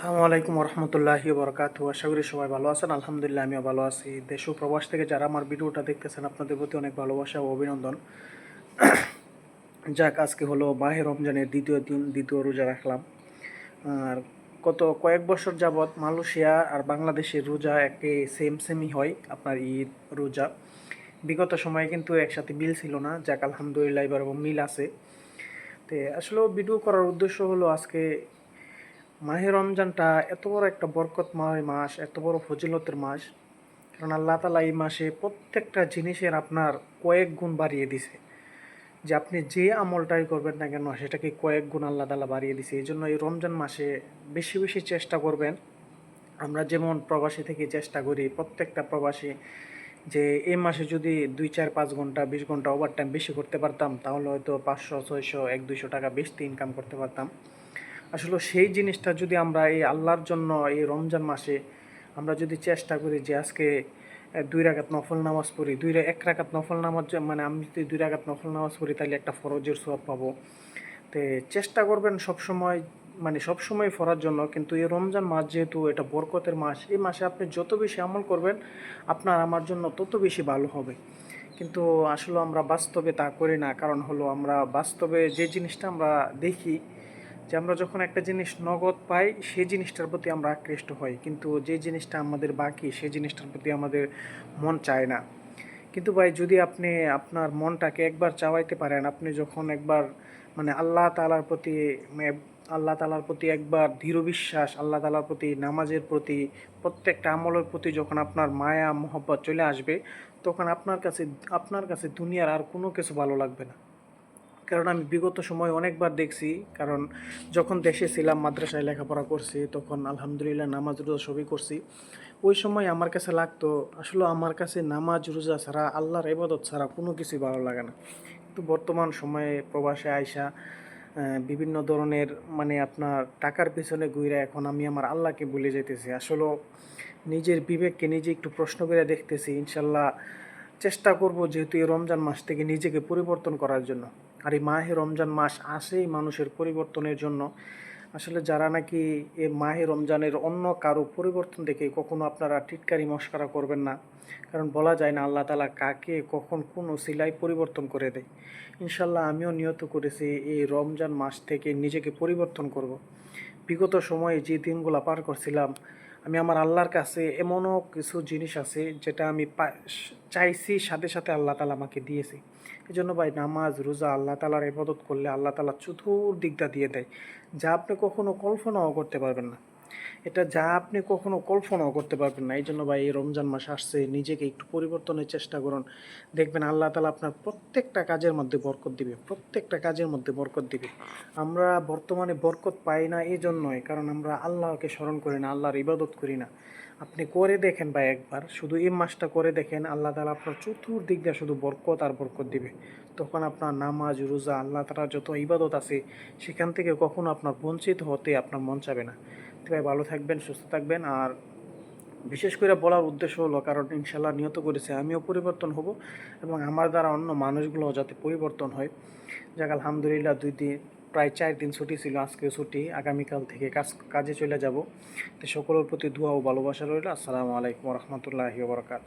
আসসালামু আলাইকুম রহমতুল্লাহি বরকাত আশা করি সবাই ভালো আছেন। আলহামদুলিল্লাহ, আমিও ভালো আছি। দেশ ও প্রবাস থেকে যারা আমার ভিডিওটা দেখতেছেন, আপনাদের প্রতি অনেক ভালোবাসা ও অভিনন্দন। যাক, আজকে হলো মাহে রমজানের দ্বিতীয় দিন, দ্বিতীয় রোজা রাখলাম। আর গত কয়েক বছর যাবৎ মালয়েশিয়া আর বাংলাদেশের রোজা একটি সেম সেমই হয়, আপনার ঈদ, রোজা। বিগত সময়ে কিন্তু একসাথে মিল ছিল না। যাক, আলহামদুলিল্লাহ এবার মিল আছে। তো আসলে ভিডিও করার উদ্দেশ্য হলো আজকে মাহে রমজানটা এত বড় একটা বরকতময় মাস, এত বড় ফজিলতের মাস। কারণ আল্লাহ তালা এই মাসে প্রত্যেকটা জিনিসের আপনার কয়েক গুণ বাড়িয়ে দিছে। যে আপনি যে আমলটাই করবেন না কেন, সেটাকে কয়েক গুণ আল্লাহ তালা বাড়িয়ে দিছে। এই জন্য এই রমজান মাসে বেশি বেশি চেষ্টা করবেন। আমরা যেমন প্রবাসী থেকে চেষ্টা করি, প্রত্যেকটা প্রবাসী যে এই মাসে যদি দুই, চার, পাঁচ ঘণ্টা, বিশ ঘণ্টা ওভার টাইম বেশি করতে পারতাম, তাহলে হয়তো পাঁচশো, ছয়শো, এক, দুইশো টাকা বেশি ইনকাম করতে পারতাম। আসলে সেই জিনিসটা যদি আমরা এই আল্লাহর জন্য এই রমজান মাসে আমরা যদি চেষ্টা করি যে আজকে দুই রাকাত নফল নামাজ পড়ি, দুই এক রাকাত নফল নামাজ মানে আমি যদি দুই রাকাত নফল নামাজ পড়ি তাহলে একটা ফরজের সব পাবো। তো চেষ্টা করবেন সব সময় মানে সব সময় পড়ার জন্য, কিন্তু এই রমজান মাস যেহেতু এটা বরকতের মাস, এই মাসে আপনি যত বেশি আমল করবেন, আপনার আমার জন্য তত বেশি ভালো হবে। কিন্তু আসলে আমরা বাস্তবে তা করি না, কারণ হলো আমরা বাস্তবে যে জিনিসটা আমরা দেখি যে আমরা যখন একটা জিনিস নগদ পাই, সেই জিনিসটার প্রতি আমরা আকৃষ্ট হই। কিন্তু যে জিনিসটা আমাদের বাকি, সেই জিনিসটার প্রতি আমাদের মন চায় না। কিন্তু ভাই, যদি আপনি আপনার মনটাকে একবার চাওয়াইতে পারেন, আপনি যখন একবার মানে আল্লাহ তালার প্রতি আল্লাহ তালার প্রতি একবার দৃঢ় বিশ্বাস, আল্লাহ তালার প্রতি নামাজের প্রতি, প্রত্যেকটা আমলের প্রতি যখন আপনার মায়া, মহব্বত চলে আসবে, তখন আপনার কাছে আপনার কাছে দুনিয়ার আর কোনো কিছু ভালো লাগবে না। কারণ আমি বিগত সময় অনেকবার দেখছি, কারণ যখন দেশে ছিলাম, মাদ্রাসায় লেখাপড়া করছি, তখন আলহামদুলিল্লাহ নামাজ রোজা সবই করছি। ওই সময় আমার কাছে লাগতো, আসলে আমার কাছে নামাজ রোজা ছাড়া, আল্লাহর ইবাদত ছাড়া কোনো কিছুই ভালো লাগে না। কিন্তু বর্তমান সময়ে প্রবাসে আয়সা বিভিন্ন ধরনের মানে আপনার টাকার পিছনে ঘুরে এখন আমি আমার আল্লাহকে ভুলে যেতেছি আসলে নিজের বিবেককে নিজে একটু প্রশ্ন করে দেখতেছি, ইনশাল্লাহ চেষ্টা করব যেহেতু এই রমজান মাস থেকে নিজেকে পরিবর্তন করার জন্য। আর এই মাহে রমজান মাস আসেই মানুষের পরিবর্তনের জন্য। আসলে যারা নাকি এ মাহে রমজানের অন্য কারও পরিবর্তন দেখে কখনো আপনারা টিটকারি মস্করা করবেন না। কারণ বলা যায় না, আল্লাহ তালা কাকে কখন কোন সিলাই পরিবর্তন করে দেয়। ইনশাল্লাহ আমিও নিয়ত করেছি এই রমজান মাস থেকে নিজেকে পরিবর্তন করব। বিগত সময়ে যে দিনগুলো পার করছিলাম, আমি আমার আল্লাহর কাছে এমনও কিছু জিনিস আছে যেটা আমি চাইছি সাথে সাথে আল্লাহ তালা আমাকে দিয়েছে। এই জন্য ভাই, নামাজ, রোজা আল্লাহ তালার ইবাদত করলে আল্লাহ তালা চতুর্দিকটা দিয়ে দেয়, যা আপনি কখনো কল্পনাও করতে পারবেন না। এটা যা আপনি কখনো কল্পনাও করতে পারবেন না। এই জন্য ভাই, এই রমজান মাস আসছে, নিজেকে একটু পরিবর্তনের চেষ্টা করুন। দেখবেন আল্লাহ তালা আপনার প্রত্যেকটা কাজের মধ্যে বরকত দিবে, প্রত্যেকটা কাজের মধ্যে বরকত দিবে। আমরা বর্তমানে বরকত পাই না এই জন্যই কারণ আমরা আল্লাহকে স্মরণ করি না, আল্লাহর ইবাদত করি না। আপনি করে দেখেন ভাই একবার, শুধু এই মাসটা করে দেখেন, আল্লাহ তালা আপনার চতুর্দিক দিয়ে শুধু বরকত আর বরকত দিবে। তখন আপনার নামাজ, রোজা, আল্লাহ তালার যত ইবাদত আছে, সেখান থেকে কখনো আপনার বঞ্চিত হতে আপনার মন চাবে না। ভাই ভালো থাকবেন, সুস্থ থাকবেন। আর বিশেষ করে বলার উদ্দেশ্য হলো, কারণ ইনশাল্লাহ নিহত করেছে, আমিও পরিবর্তন হব এবং আমার দ্বারা অন্য মানুষগুলো যাতে পরিবর্তন হয়। যাক, আলহামদুলিল্লাহ দুই দিন, প্রায় চার দিন ছুটি ছিল আজকে ছুটি, আগামীকাল থেকে কাজ, কাজে চলে যাব। তো সকলের প্রতি দোয়া ও ভালোবাসা রইল। আসসালামু আলাইকুম রহমতুল্লাহি বরকাত